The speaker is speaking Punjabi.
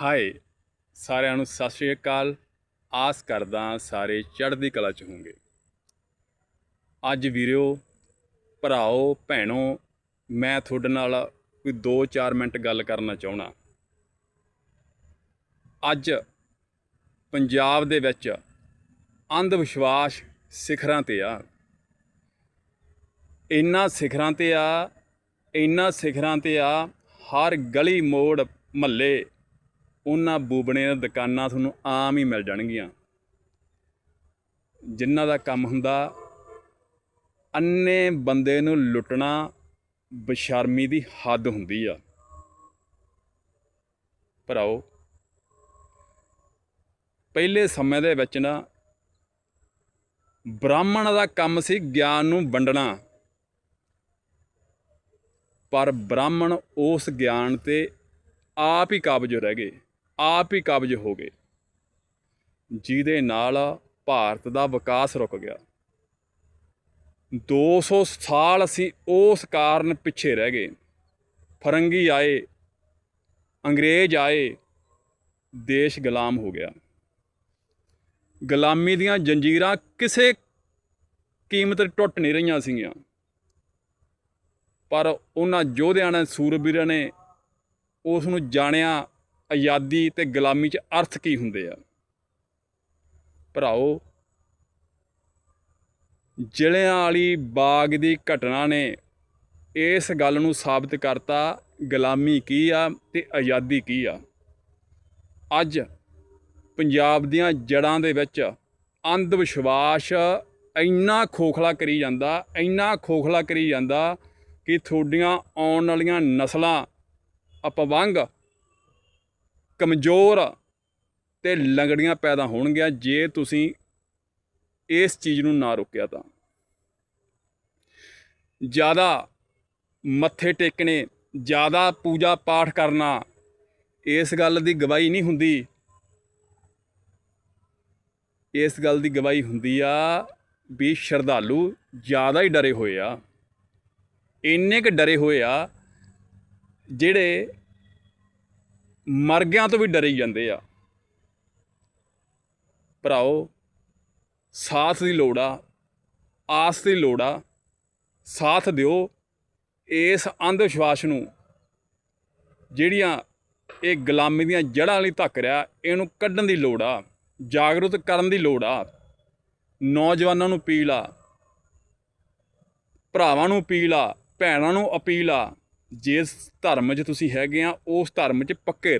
ਹਾਏ, ਸਾਰਿਆਂ ਨੂੰ ਸਤਿ ਸ਼੍ਰੀ ਅਕਾਲ। ਆਸ ਕਰਦਾ ਸਾਰੇ ਚੜ੍ਹਦੀ ਕਲਾ ਚ ਹੋਵੋਗੇ। ਅੱਜ ਵੀਰਿਓ ਭਰਾਓ, ਭੈਣੋ, ਮੈਂ ਤੁਹਾਡੇ ਨਾਲ ਕੋਈ 2-4 ਮਿੰਟ ਗੱਲ ਕਰਨਾ ਚਾਹਣਾ ਅੱਜ ਪੰਜਾਬ ਦੇ ਵਿੱਚ ਅੰਧ ਵਿਸ਼ਵਾਸ ਸਿਖਰਾਂ ਤੇ ਆ। ਇੰਨਾ ਸਿਖਰਾਂ ਤੇ ਆ ਇੰਨਾ ਸਿਖਰਾਂ ਤੇ ਆ, ਹਰ ਗਲੀ ਮੋੜ ਮਹੱਲੇ ਉਹਨਾਂ ਬੂਬਣੇ ਦੀਆਂ ਦੁਕਾਨਾਂ ਤੁਹਾਨੂੰ ਆਮ ਹੀ ਮਿਲ ਜਾਣਗੀਆਂ। ਜਿਨ੍ਹਾਂ ਦਾ ਕੰਮ ਹੁੰਦਾ, ਅੰਨੇ ਬੰਦੇ ਨੂੰ ਲੁੱਟਣਾ ਬਸ਼ਰਮੀ ਦੀ ਹੱਦ ਹੁੰਦੀ ਆ। ਭਰਾਓ, ਪਹਿਲੇ ਸਮੇਂ ਦੇ ਵਿੱਚ ਨਾ, ਬ੍ਰਾਹਮਣ ਦਾ ਕੰਮ ਸੀ ਗਿਆਨ ਨੂੰ ਵੰਡਣਾ। ਪਰ ਬ੍ਰਾਹਮਣ ਉਸ ਗਿਆਨ ਤੇ ਆਪ ਹੀ ਕਾਬਜ ਰਹਿ ਗਏ। ਆਪ ਹੀ ਕਾਬਜ ਹੋ ਗਏ। ਜਿਹਦੇ ਨਾਲ ਭਾਰਤ ਦਾ ਵਿਕਾਸ ਰੁਕ ਗਿਆ। 200 ਸਾਲ ਅਸੀਂ ਉਸ ਕਾਰਨ ਪਿੱਛੇ ਰਹਿ ਗਏ। ਫਰੰਗੀ ਆਏ, ਅੰਗਰੇਜ਼ ਆਏ, ਦੇਸ਼ ਗੁਲਾਮ ਹੋ ਗਿਆ। ਗੁਲਾਮੀ ਦੀਆਂ ਜੰਜੀਰਾਂ ਕਿਸੇ ਕੀਮਤ ਟੁੱਟ ਨਹੀਂ ਰਹੀਆਂ ਸੀਗੀਆਂ। ਪਰ ਉਹਨਾਂ ਯੋਧਿਆਂ ਨੇ, ਸੂਰਬੀਰਾਂ ਨੇ ਉਸ ਨੂੰ ਜਾਣਿਆ ਆਜ਼ਾਦੀ ਤੇ ਗੁਲਾਮੀ 'ਚ ਅਰਥ ਕੀ ਹੁੰਦੇ ਆ? ਭਰਾਓ, ਜ਼ਿਲ੍ਹਿਆਂ ਵਾਲੀ ਬਾਗ ਦੀ ਘਟਨਾ ਨੇ ਇਸ ਗੱਲ ਨੂੰ ਸਾਬਤ ਕਰਤਾ ਗੁਲਾਮੀ ਕੀ ਆ ਤੇ ਆਜ਼ਾਦੀ ਕੀ ਆ? ਅੱਜ ਪੰਜਾਬ ਦੀਆਂ ਜੜਾਂ ਦੇ ਵਿੱਚ ਅੰਧ ਵਿਸ਼ਵਾਸ ਇੰਨਾ ਖੋਖਲਾ ਕਰੀ ਜਾਂਦਾ, ਇੰਨਾ ਖੋਖਲਾ ਕਰੀ ਜਾਂਦਾ ਕਿ ਤੁਹਾਡੀਆਂ ਆਉਣ ਵਾਲੀਆਂ ਨਸਲਾਂ ਅਪਵੰਗ ਕਮਜ਼ੋਰ ਤੇ ਲੰਗੜੀਆਂ ਪੈਦਾ ਹੋਣਗੀਆਂ ਜੇ ਤੁਸੀਂ ਇਸ ਚੀਜ਼ ਨੂੰ ਨਾ ਰੋਕਿਆ ਤਾਂ। ਜ਼ਿਆਦਾ ਮੱਥੇ ਟੇਕਣੇ, ਜ਼ਿਆਦਾ ਪੂਜਾ ਪਾਠ ਕਰਨਾ, ਇਸ ਗੱਲ ਦੀ ਗਵਾਹੀ ਨਹੀਂ ਹੁੰਦੀ। ਇਸ ਗੱਲ ਦੀ ਗਵਾਹੀ ਹੁੰਦੀ ਆ ਵੀ ਸ਼ਰਧਾਲੂ ਜ਼ਿਆਦਾ ਹੀ ਡਰੇ ਹੋਏ ਆ। ਇੰਨੇ ਕੁ ਡਰੇ ਹੋਏ ਆ ਜਿਹੜੇ ਮਰਗਿਆਂ ਤੋਂ ਵੀ ਡਰੇ ਜਾਂਦੇ ਆ। ਭਰਾਓ, ਸਾਥ ਦੀ ਲੋੜ ਆ, ਆਸ ਦੀ ਲੋੜ ਆ, ਸਾਥ ਦਿਓ। ਇਸ ਅੰਧ ਵਿਸ਼ਵਾਸ ਨੂੰ, ਜਿਹੜੀਆਂ ਇਹ ਗੁਲਾਮੀ ਦੀਆਂ ਜੜ੍ਹਾਂ ਲਈ ਧੱਕ ਰਿਹਾ, ਇਹਨੂੰ ਕੱਢਣ ਦੀ ਲੋੜ ਆ, ਜਾਗਰੂਕ ਕਰਨ ਦੀ ਲੋੜ ਆ, ਨੌਜਵਾਨਾਂ ਨੂੰ ਅਪੀਲ ਆ, ਭਰਾਵਾਂ ਨੂੰ ਅਪੀਲ ਆ, ਭੈਣਾਂ ਨੂੰ ਅਪੀਲ ਆ, ਜਿਸ ਧਰਮ 'ਚ ਤੁਸੀਂ ਹੈਗੇ ਆ, ਉਸ ਧਰਮ 'ਚ ਪੱਕੇ